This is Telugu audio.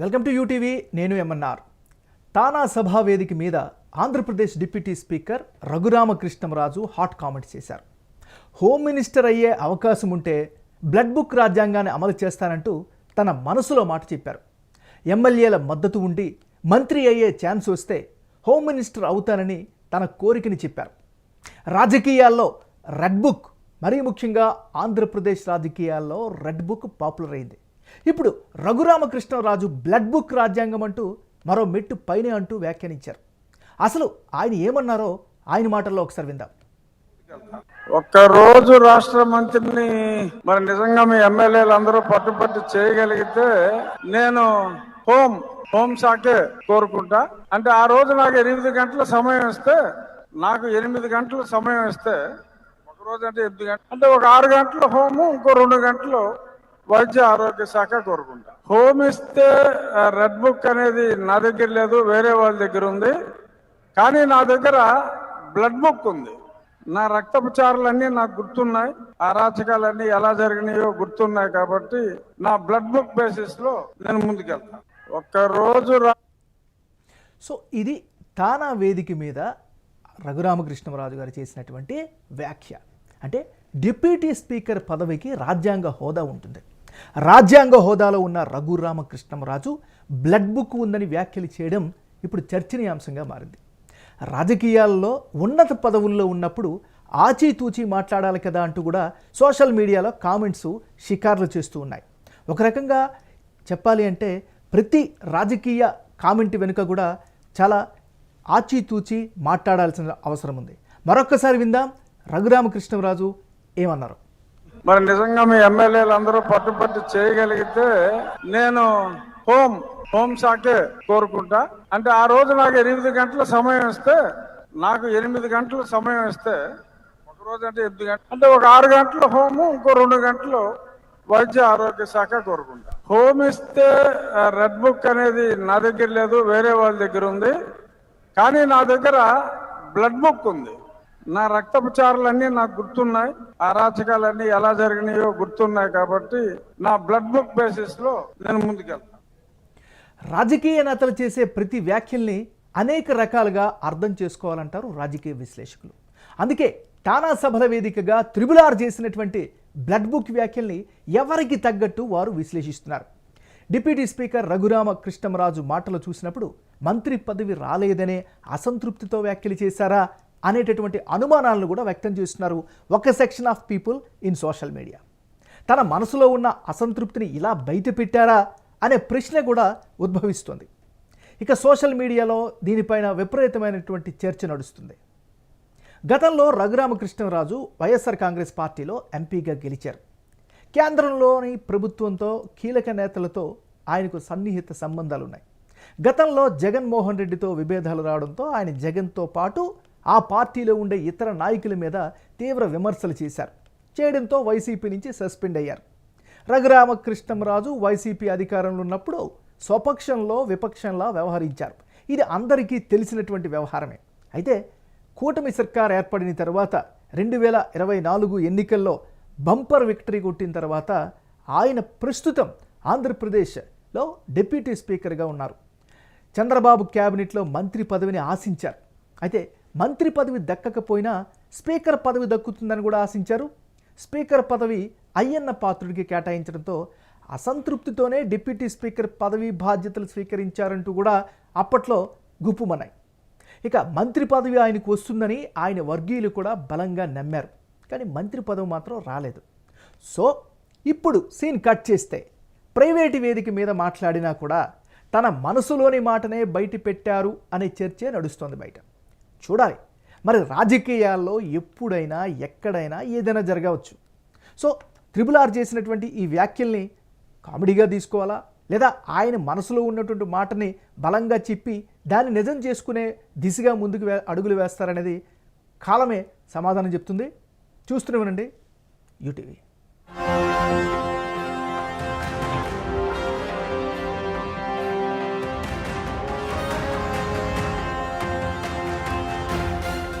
వెల్కమ్ టు యూటీవీ నేను ఎంఎన్ఆర్ తానా సభా వేదిక మీద Andhra Pradesh deputy speaker Raghu Rama Krishnam Raju hot comments చేశారు. హోమ్ మినిస్టర్ అయ్యే అవకాశం ఉంటే బ్లడ్ బుక్ రాజ్యాంగాన్ని అమలు చేస్తానంటూ తన మనసులో మాట చెప్పారు. ఎమ్మెల్యేల మద్దతు ఉండి మంత్రి అయ్యే ఛాన్స్ వస్తే హోమ్ మినిస్టర్ అవుతానని తన కోరికని చెప్పారు. రాజకీయాల్లో రెడ్ బుక్ మరీ ముఖ్యంగా ఆంధ్రప్రదేశ్ రాజకీయాల్లో రెడ్ బుక్ పాపులర్ అయింది. ఇప్పుడు రఘురామకృష్ణరాజు బ్లడ్ బుక్ రాజ్యాంగం అంటూ మరో మెట్టు పైనే అంటూ వ్యాఖ్యానించారు. అసలు ఆయన ఏమన్నారో ఆయన మాటల్లో ఒకసారి విందాం. ఒక్క రోజు రాష్ట్ర మంత్రిని మరి నిజంగా మీ ఎమ్మెల్యేలు అందరూ పట్టుపట్టు చేయగలిగితే నేను హోమ్ హోంశాఖే కోరుకుంటా. అంటే ఆ రోజు నాకు ఎనిమిది గంటల సమయం ఇస్తే నాకు ఎనిమిది గంటల సమయం ఇస్తే ఒక రోజు అంటే ఎనిమిది గంటలు అంటే ఒక ఆరు గంటల హోము ఇంకో రెండు గంటలు వైద్య ఆరోగ్య శాఖ కోరుకుంటా. హోమ్ ఇస్తే రెడ్ బుక్ అనేది నా దగ్గర లేదు వేరే వాళ్ళ దగ్గర ఉంది. కానీ నా దగ్గర బ్లడ్ బుక్ ఉంది. నా రక్తపచారాలన్నీ నాకు గుర్తున్నాయి. అరాచకాలన్నీ ఎలా జరిగినాయో గుర్తున్నాయి కాబట్టి నా బ్లడ్ బుక్ బేసిస్లో నేను ముందుకెళ్తాను ఒక్క రోజు రా- సో ఇది తానా వేదిక మీద రఘురామకృష్ణరాజు గారు చేసినటువంటి వ్యాఖ్య. అంటే డిప్యూటీ స్పీకర్ పదవికి రాజ్యాంగ హోదా ఉంటుంది. రాజ్యాంగ హోదాలో ఉన్న రఘురామకృష్ణరాజు బ్లడ్ బుక్ ఉందని వ్యాఖ్యలు చేయడం ఇప్పుడు చర్చనీయాంశంగా మారింది. రాజకీయాల్లో ఉన్నత పదవుల్లో ఉన్నప్పుడు ఆచితూచి మాట్లాడాలి కదా అంటూ కూడా సోషల్ మీడియాలో కామెంట్స్ షికార్లు చేస్తూ ఉన్నాయి. ఒక రకంగా చెప్పాలి అంటే ప్రతి రాజకీయ కామెంట్ వెనుక కూడా చాలా ఆచితూచి మాట్లాడాల్సిన అవసరం ఉంది. మరొక్కసారి విందాం. రఘురామకృష్ణరాజు ఏమన్నారు? మరి నిజంగా మీ ఎమ్మెల్యేలు అందరూ పట్టుపట్టి చేయగలిగితే నేను హోమ్ హోమ్ శాఖే కోరుకుంటా. అంటే ఆ రోజు నాకు ఎనిమిది గంటల సమయం ఇస్తే నాకు ఎనిమిది గంటల సమయం ఇస్తే ఒక రోజు అంటే ఎనిమిది గంటలు అంటే ఒక ఆరు గంటల హోము ఇంకో రెండు గంటలు వైద్య ఆరోగ్య శాఖ కోరుకుంటా. హోమ్ ఇస్తే రెడ్ బుక్ అనేది నా దగ్గర లేదు వేరే వాళ్ళ దగ్గర ఉంది. కానీ నా దగ్గర బ్లడ్ బుక్ ఉంది. నా రక్తపచారాలన్నీ నాకు గుర్తున్నాయి. అరాచకాలన్నీ ఎలా జరిగినాయో గుర్తున్నాయి కాబట్టి నా బ్లడ్ బుక్ బేసిస్లో నేను ముందుకెళ్తాను రాజకీయ నేతలు చేసే ప్రతి వ్యాఖ్యల్ని అనేక రకాలుగా అర్థం చేసుకోవాలంటారు రాజకీయ విశ్లేషకులు. అందుకే తానా సభల వేదికగా త్రిబులార్ చేసినటువంటి బ్లడ్ బుక్ వ్యాఖ్యల్ని ఎవరికి తగ్గట్టు వారు విశ్లేషిస్తున్నారు. డిప్యూటీ స్పీకర్ రఘురామ కృష్ణమరాజు మాటలు చూసినప్పుడు మంత్రి పదవి రాలేదనే అసంతృప్తితో వ్యాఖ్యలు చేశారా? అనేటటువంటి అనుమానాలను కూడా వ్యక్తం చేస్తున్నారు ఒక section of people in social media. తన మనసులో ఉన్న అసంతృప్తిని ఇలా బయట పెట్టారా అనే ప్రశ్న కూడా ఉద్భవిస్తుంది. ఇక సోషల్ మీడియాలో దీనిపైన విపరీతమైనటువంటి చర్చ నడుస్తుంది. గతంలో రఘురామకృష్ణరాజు వైఎస్ఆర్ కాంగ్రెస్ పార్టీలో ఎంపీగా గెలిచారు. కేంద్రంలోని ప్రభుత్వంతో కీలక నేతలతో ఆయనకు సన్నిహిత సంబంధాలు ఉన్నాయి గతంలో జగన్మోహన్ రెడ్డితో విభేదాలు రావడంతో ఆయన జగన్తో పాటు ఆ పార్టీలో ఉండే ఇతర నాయకుల మీద తీవ్ర విమర్శలు చేశారు. చేయడంతో వైసీపీ నుంచి సస్పెండ్ అయ్యారు. రఘురామకృష్ణంరాజు వైసీపీ అధికారంలో ఉన్నప్పుడు స్వపక్షంలో విపక్షంలా వ్యవహరించారు. ఇది అందరికీ తెలిసినటువంటి వ్యవహారమే. అయితే కూటమి సర్కార్ ఏర్పడిన తర్వాత రెండు వేల ఇరవై నాలుగు ఎన్నికల్లో బంపర్ విక్టరీ కొట్టిన తర్వాత ఆయన ప్రస్తుతం ఆంధ్రప్రదేశ్లో డిప్యూటీ స్పీకర్గా ఉన్నారు. చంద్రబాబు క్యాబినెట్లో మంత్రి పదవిని ఆశించారు. అయితే మంత్రి పదవి దక్కకపోయినా స్పీకర్ పదవి దక్కుతుందని కూడా ఆశించారు. స్పీకర్ పదవి అయ్యన్న పాత్రుడికి కేటాయించడంతో అసంతృప్తితోనే డిప్యూటీ స్పీకర్ పదవి బాధ్యతలు స్వీకరించారంటూ కూడా అప్పట్లో గుప్పుమన్నాయి. ఇక మంత్రి పదవి ఆయనకు వస్తుందని ఆయన వర్గీయులు కూడా బలంగా నమ్మారు. కానీ మంత్రి పదవి మాత్రం రాలేదు. సో ఇప్పుడు సీన్ కట్ చేస్తే ప్రైవేటు వేదిక మీద మాట్లాడినా కూడా తన మనసులోని మాటనే బయట పెట్టారు అనే చర్చే నడుస్తోంది బయట. చూడాలి. మరి రాజకీయాల్లో ఎప్పుడైనా ఎక్కడైనా ఏదైనా జరగవచ్చు. సో త్రిబుల్ ఆర్ చేసినటువంటి ఈ వ్యాఖ్యల్ని కామెడీగా తీసుకోవాలా? లేదా ఆయన మనసులో ఉన్నటువంటి మాటని బలంగా చెప్పి దాన్ని నిజం చేసుకునే దిశగా ముందుకు అడుగులు వేస్తారనేది కాలమే సమాధానం చెప్తుంది. చూస్తూనే ఉండండి. యూటీవీ.